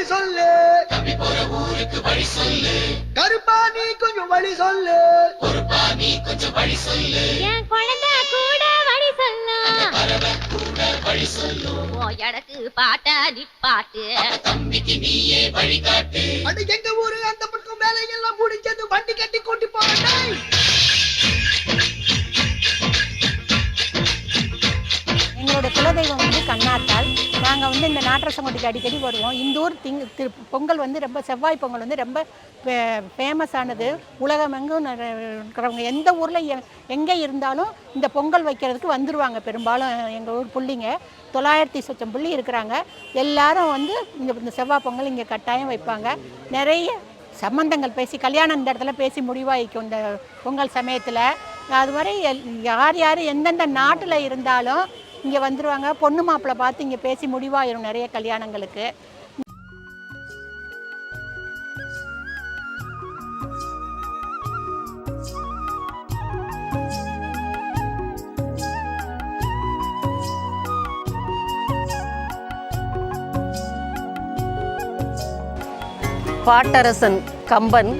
வழி சொல்லு. தம்பி போற ஊருக்கு வழி சொல்லு கருப்பா நீ கொஞ்சம் வழி சொல்லு. பொறுப்பா நீ கொஞ்சம் வழி சொல்லு என் குழந்தை கூட வழி சொல்லும் பறவை கூட வழி சொல்லும் ஓ எனக்கு பாட்ட நிப்பாட்டு. தம்பிக்கு நீயே வழிகாட்டு அடி எங்க ஊரு? அந்த பக்கம் வேலையெல்லாம் முடிச்சது வண்டி கட்டி கூட்டி போகட்டேன் எங்களோட குலதெய்வம் வந்து கண்ணாத்தாள். நாங்கள் வந்து இந்த நாட்டரசங்கோட்டைக்கு அடிக்கடி வருவோம். இந்த ஊர் திங் திரு பொங்கல் வந்து ரொம்ப செவ்வாய் பொங்கல் வந்து ரொம்ப ஃபேமஸானது உலகமெங்கும் இருக்கிறவங்க எந்த ஊரில் எங்கே இருந்தாலும் இந்த பொங்கல் வைக்கிறதுக்கு வந்துடுவாங்க பெரும்பாலும் எங்கள் ஊர் பிள்ளைங்க. தொள்ளாயிரத்தி சொச்சம் புள்ளி இருக்கிறாங்க. எல்லாரும் வந்து இந்த இந்த செவ்வாய் பொங்கல் இங்கே கட்டாயம் வைப்பாங்க. நிறைய சம்பந்தங்கள் பேசி கல்யாணம் இந்த இடத்துல பேசி முடிவாகிக்கும் இந்த பொங்கல் சமயத்தில். அது மாதிரி எல்- யார் யார் எந்தெந்த நாட்டில் இருந்தாலும் இங்கே வந்துடுவாங்க பொண்ணு மாப்பிள்ளை பார்த்து இங்கே பேசி முடிவாயிரும் நிறைய கல்யாணங்களுக்கு. பாட்டரசன் கம்பன்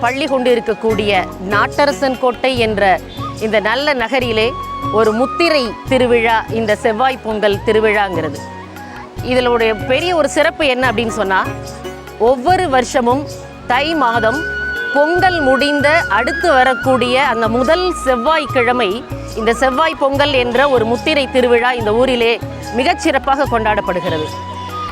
பள்ளி கொண்டிருக்கக்கூடிய நாட்டரசன் கோட்டை என்ற இந்த நல்ல நகரிலே ஒரு முத்திரை திருவிழா இந்த செவ்வாய் பொங்கல் திருவிழாங்கிறது. இதனுடைய பெரிய ஒரு சிறப்பு என்ன அப்படின்னு சொன்னால் ஒவ்வொரு வருஷமும் தை மாதம் பொங்கல் முடிந்த அடுத்து வரக்கூடிய அந்த முதல் செவ்வாய்க்கிழமை இந்த செவ்வாய் பொங்கல் என்ற ஒரு முத்திரை திருவிழா இந்த ஊரிலே மிகச்சிறப்பாக கொண்டாடப்படுகிறது.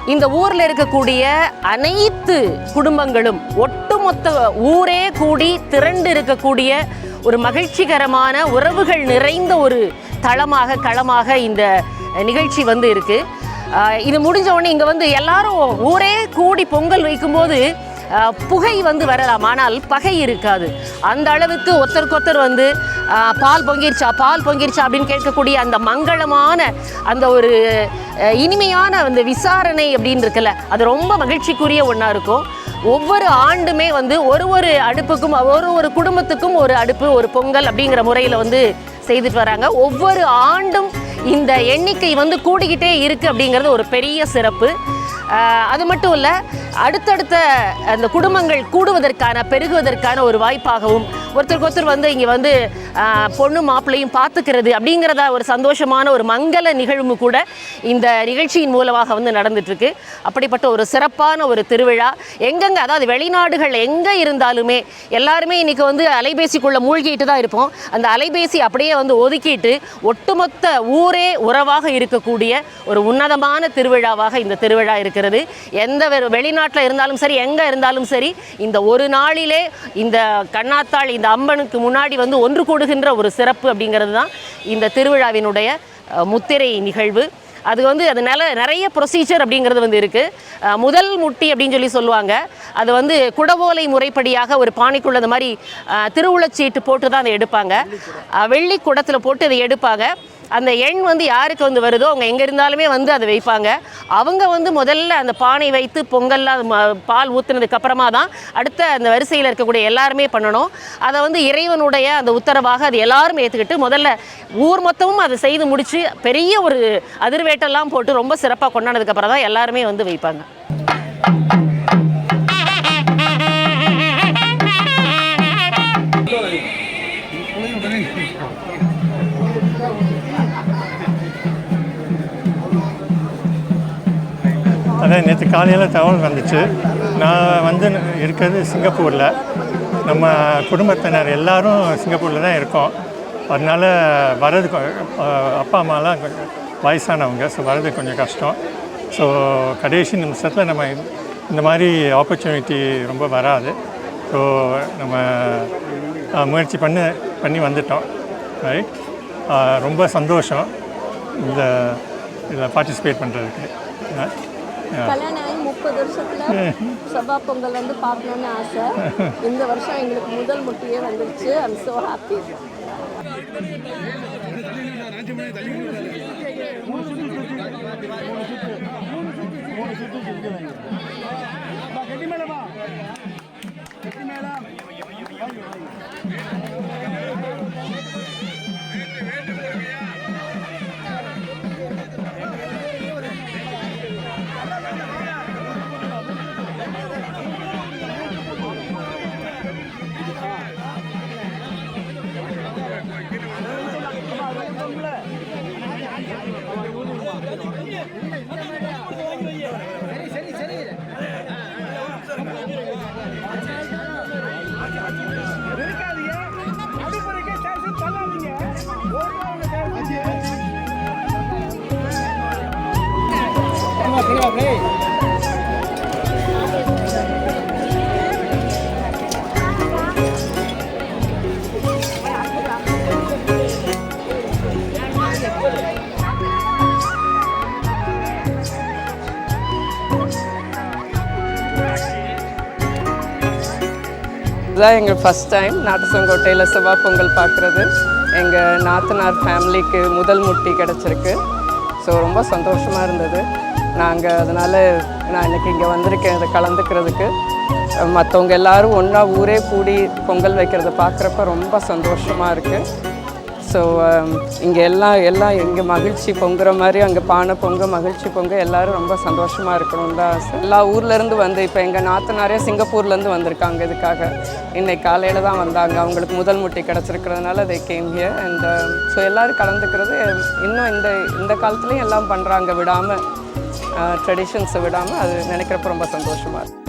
இந்த ஊரில் இருக்கக்கூடிய அனைத்து குடும்பங்களும் ஒட்டுமொத்த ஊரே கூடி திரண்டு இருக்கக்கூடிய ஒரு மகிழ்ச்சிகரமான உறவுகள் நிறைந்த ஒரு தளமாக களமாக இந்த நிகழ்ச்சி வந்து இருக்கு. இது முடிஞ்ச உடனே இங்கே வந்து எல்லாரும் ஊரே கூடி பொங்கல் வைக்கும்போது புகை வந்து வரலாம். ஆனால் பகை இருக்காது. அந்த அளவுக்கு ஒருத்தருக்கொத்தர் வந்து பால் பொங்கிருச்சா பால் பொங்கிருச்சா அப்படின்னு கேட்கக்கூடிய அந்த மங்களமான அந்த ஒரு இனிமையான அந்த விசாரணை அப்படின்னு இருக்குல்ல அது ரொம்ப மகிழ்ச்சிக்குரிய ஒன்றா இருக்கும். ஒவ்வொரு ஆண்டுமே வந்து ஒரு ஒரு அடுப்புக்கும் ஒரு ஒரு குடும்பத்துக்கும் ஒரு அடுப்பு ஒரு பொங்கல் அப்படிங்கிற முறையில் வந்து செய்துட்டு வராங்க. ஒவ்வொரு ஆண்டும் இந்த எண்ணிக்கை வந்து கூடிக்கிட்டே இருக்குது அப்படிங்கிறது ஒரு பெரிய சிறப்பு. அது மட்டும் இல்லை அடுத்தடுத்த அந்த குடும்பங்கள் கூடுவதற்கான பெருகுவதற்கான ஒரு வாய்ப்பாகவும் ஒருத்தருக்கு ஒருத்தர் வந்து இங்கே வந்து பொண்ணு மாப்பிள்ளையும் பார்த்துக்கிறது அப்படிங்கிறத ஒரு சந்தோஷமான ஒரு மங்கள நிகழ்வு கூட இந்த நிகழ்ச்சியின் மூலமாக வந்து நடந்துட்டுருக்கு. அப்படிப்பட்ட ஒரு சிறப்பான ஒரு திருவிழா. எங்கெங்க அதாவது வெளிநாடுகள் எங்கே இருந்தாலுமே எல்லாருமே இன்றைக்கி வந்து அலைபேசிக்குள்ளே மூழ்கிட்டு தான் இருப்போம். அந்த அலைபேசி அப்படியே வந்து ஒதுக்கிட்டு ஒட்டுமொத்த ஊரே உறவாக இருக்கக்கூடிய ஒரு உன்னதமான திருவிழாவாக இந்த திருவிழா இருக்கிறது. எந்த வெளிநாடு வெளிநாட்டில் இருந்தாலும் சரி எங்கே இருந்தாலும் சரி இந்த ஒரு நாளிலே இந்த கண்ணாத்தாள் இந்த அம்மனுக்கு முன்னாடி வந்து ஒன்று கூடுகின்ற ஒரு சிறப்பு அப்படிங்கிறது தான் இந்த திருவிழாவினுடைய முத்திரை நிகழ்வு. அது வந்து அதனால நிறைய ப்ரொசீஜர் அப்படிங்கிறது வந்து இருக்குது முதல் முட்டி அப்படின்னு சொல்லி சொல்லுவாங்க. அது வந்து குடவோலை முறைப்படியாக ஒரு பானைக்குள்ள அந்த மாதிரி திருவுளச்சீட்டு போட்டு தான் அதை எடுப்பாங்க. வெள்ளி குடத்தில் போட்டு அதை எடுப்பாங்க. அந்த எண் வந்து யாருக்கு வந்து வருதோ அவங்க எங்கே இருந்தாலுமே வந்து அதை வைப்பாங்க. அவங்க வந்து முதல்ல அந்த பானை வைத்து பொங்கல்லாம் அது பால் ஊற்றுனதுக்கு அப்புறமா தான் அடுத்த அந்த வரிசையில் இருக்கக்கூடிய எல்லாருமே பண்ணணும். அதை வந்து இறைவனுடைய அந்த உத்தரவாக அது எல்லாரும் ஏற்றுக்கிட்டு முதல்ல ஊர் மொத்தமும் அதை செய்து முடித்து பெரிய ஒரு அதிர்வேட்டெல்லாம் போட்டு ரொம்ப சிறப்பாக கொண்டாடுனதுக்கப்புறம் தான் எல்லாருமே வந்து வைப்பாங்க. அதான் நேற்று காலையில் தகவல் வந்துச்சு. நான் வந்து இருக்கிறது சிங்கப்பூரில். நம்ம குடும்பத்தினர் எல்லாரும் சிங்கப்பூரில் தான் இருக்கோம். அதனால் வர்றது கொ- அப்பா அம்மாலாம் கொஞ்சம் வயசானவங்க ஸோ வர்றது கொஞ்சம் கஷ்டம். ஸோ கடைசி நிமிஷத்தில் நம்ம இந்த- மாதிரி ஆப்பர்ச்சுனிட்டி ரொம்ப வராது. ஸோ நம்ம முயற்சி பண்ணி பண்ணி வந்துட்டோம். ரைட் ரொம்ப சந்தோஷம் இந்த இதில் பார்ட்டிசிபேட் பண்ணுறதுக்கு முப்பது வருஷத்தில் செவ்வா பொங்கல் வந்து பார்க்கணும்னு ஆசை இந்த வருஷம் எங்களுக்கு முதல் முட்டியே வந்துருச்சு ஐம் ஹாப்பி இதுதான் எங்கள் ஃபஸ்ட் டைம் நாட்டுசங்கோட்டையில் செவ்வாய் பொங்கல் பார்க்குறது. எங்கள் நாத்தனார் ஃபேமிலிக்கு முதல் முட்டி கிடச்சிருக்கு. ஸோ ரொம்ப சந்தோஷமாக இருந்தது. நாங்கள் அதனால் நான் இன்னைக்கு இங்கே வந்திருக்கேன் இதை கலந்துக்கிறதுக்கு. மற்றவங்க எல்லாரும் ஒன்றா ஊரே கூடி பொங்கல் வைக்கிறத பார்க்குறப்ப ரொம்ப சந்தோஷமாக இருக்குது ஸோ um, இங்கே எல்லாம் எல்லாம் இங்கே மகிழ்ச்சி பொங்குற மாதிரி அங்கே பானை பொங்க மகிழ்ச்சி பொங்க எல்லாரும் ரொம்ப சந்தோஷமாக இருக்கணும் தான் ஆசை. எல்லா ஊர்லேருந்து வந்து இப்போ எங்கள் நாத்தனாரே சிங்கப்பூர்லேருந்து வந்திருக்காங்க இதுக்காக. இன்னைக்கு காலையில் தான் வந்தாங்க. அவங்களுக்கு முதல் முட்டி கிடச்சிருக்கிறதுனால அதை came here and so um, எல்லோரும் கலந்துக்கிறது இன்னும் இந்த இந்த காலத்துலேயும் எல்லாம் பண்ணுறாங்க விடாமல் ட்ரெடிஷன்ஸை விடாமல் அது நினைக்கிறப்ப ரொம்ப சந்தோஷமாக இருக்கு.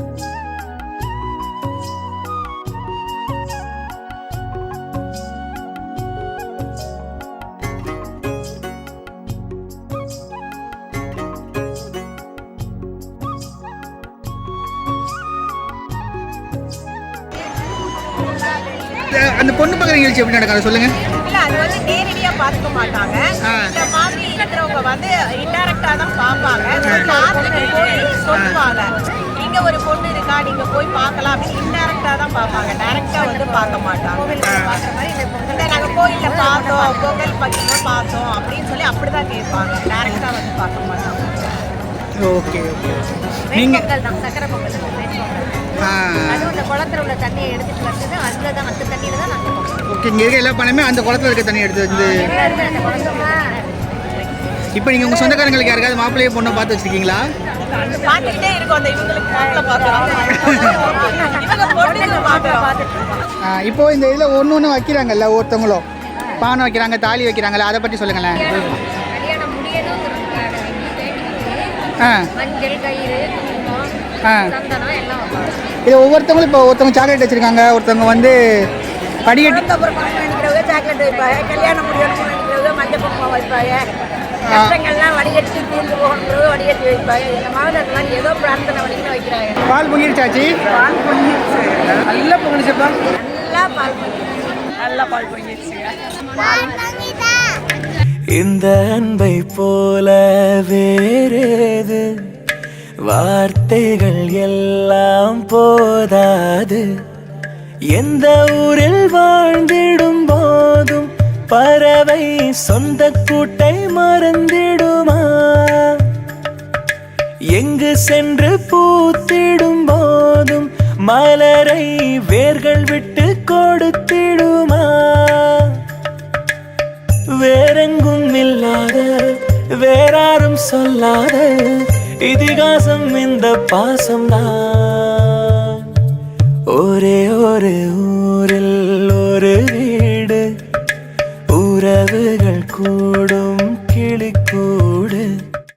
அந்த பொண்ணு பார்க்குற நிகழ்ச்சி எப்படி நடக்கும் அதை சொல்லுங்க. இல்ல அது வந்து நேரடியா பார்த்துக்க மாட்டாங்க. இந்த மாதிரி இருக்கிறவங்க வந்து இன்டைரக்டா தான் பார்ப்பாங்க. சொல்லுவாங்க. இங்க ஒரு பொண்ணு இருக்கா நீங்க போய் பார்க்கலாம் அப்படின்னு இன்டைரக்டா தான் பார்ப்பாங்க. டைரக்டா வந்து பார்க்க மாட்டாங்க. நாங்க கோயில்ல பார்த்தோம் பொங்கல் பக்கில பார்த்தோம் அப்படின்னு சொல்லி அப்படிதான் கேட்பாங்க. டைரக்டா வந்து பார்க்க மாட்டாங்க. ஓகே ஓகே நீங்க தான் சக்கரை பொங்கல் அதுவும் இந்த குளத்துல உள்ள தண்ணியை எடுத்துட்டு வந்தது அதுல தான் அந்த தண்ணியில தான் பொங்கல் ஓகே இங்கே இருக்க எல்லா பணமே அந்த குளத்துல இருக்க தண்ணி எடுத்து வந்து இப்போ நீங்கள் உங்கள் சொந்தக்காரங்களுக்கு யாருக்காவது மாப்பிள்ளையே பொண்ணை பார்த்து வச்சிருக்கீங்களா? பார்த்துக்கிட்டே இருக்கோம். அந்த இவங்களுக்கு மாப்பிள்ள பார்க்குறோம். இவங்க பொண்ணுங்க பார்க்குறோம் ஆ, இப்போ இந்த இதில் ஒன்று ஒன்று வைக்கிறாங்கல்ல ஒருத்தவங்களும் பானை வைக்கிறாங்க தாலி வைக்கிறாங்கல்ல அதை பற்றி சொல்லுங்களேன். ஆ. ஆ. சந்தனம் எல்லாம் வைப்பாங்க இது ஒவ்வொருத்தவங்களும் இப்போ ஒருத்தவங்க சாக்லேட் வச்சுருக்காங்க ஒருத்தவங்க வந்து படிக்கட்டு சாக்லேட் வைப்பாங்க கல்யாணம் குங்குமம் வைப்பாங்க கஷ்டங்கள்லாம் வடிகட்டி தீர்ந்து போகணுங்கிறவங்க வடிகட்டி வைப்பாங்க. ஏதோ பிரார்த்தனை வடிக்கணும் வைக்கிறாங்க. பால் பொங்கிடுச்சாச்சு பால் பொங்கிடுச்சு நல்லா பொங்கிடுச்சுப்பா நல்லா பால் பொங்கிடுச்சு நல்லா பால் பொங்கிடுச்சு இந்த அன்பை போல வேறேது? வார்த்தைகள் எல்லாம் போதாது. எந்த ஊரில் வாழ்ந்திடும் பறவை சொந்த கூட்டை மறந்திடுமா? எங்கு சென்று பூத்திடும் போதும் மலரை வேர்கள் விட்டு கொடுத்திடுமா? வேறெங்கும் இல்லாத வேறாரும் சொல்லாத இதிகாசம் இந்த பாசம்தான். ஒரே ஒரு ஊரில் ஒரு வீடு உறவுகள் கூடும்.